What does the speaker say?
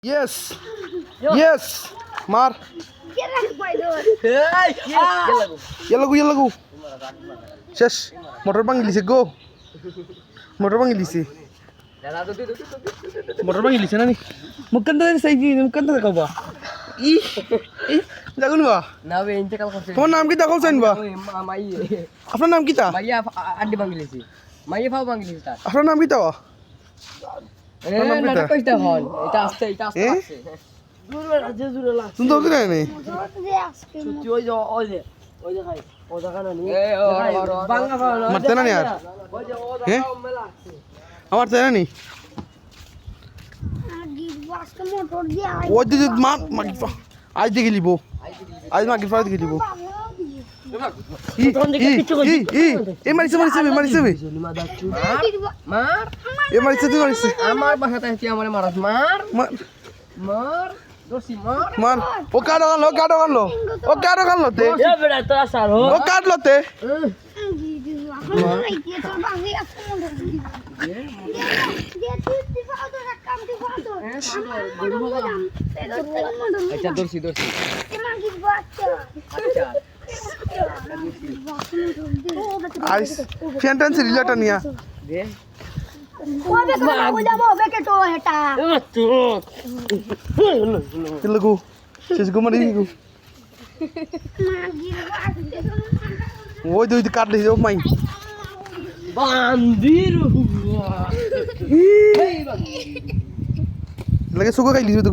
Yes. Yes. Mar. Ya lagu, ya lagu. Shush. Motor bang ilise go. Motor bang sih. Motor bang ilise nani. Mau dari ini mukanda tuh kau ba. Ih. Ih. Jagun ba. Nawe ince kalau kau. Kau nama kita kau sen ba. Maya. Apa nama kita? Maya Andi bang sih. Maya Fau bang sih? Apa nama kita ba? আমার তাই নি। মা আজ দেখে লিব আজ মাগি ফাড়া দেখে ই এ মারিছে মারিছে বে, মারিছে। মার এ মারিছে তুই মারিছে। আমার বাসাতে তুই আমারে মারাস? মার। মার। মার। ও কাটো কানলো কাটো কানলো ও কাটো কানলো তে। এ বেটা তোরা সার ও কাটলো তে। আচ্ছা আচ্ছা। আইস ফ্যান টান সিরিলাটা নিয়া। দে কি লাগু শেষ গো মারি গো। ওই দুই কাটলে ও মাই। বান্দির লাগে সুগো খাইলি তুই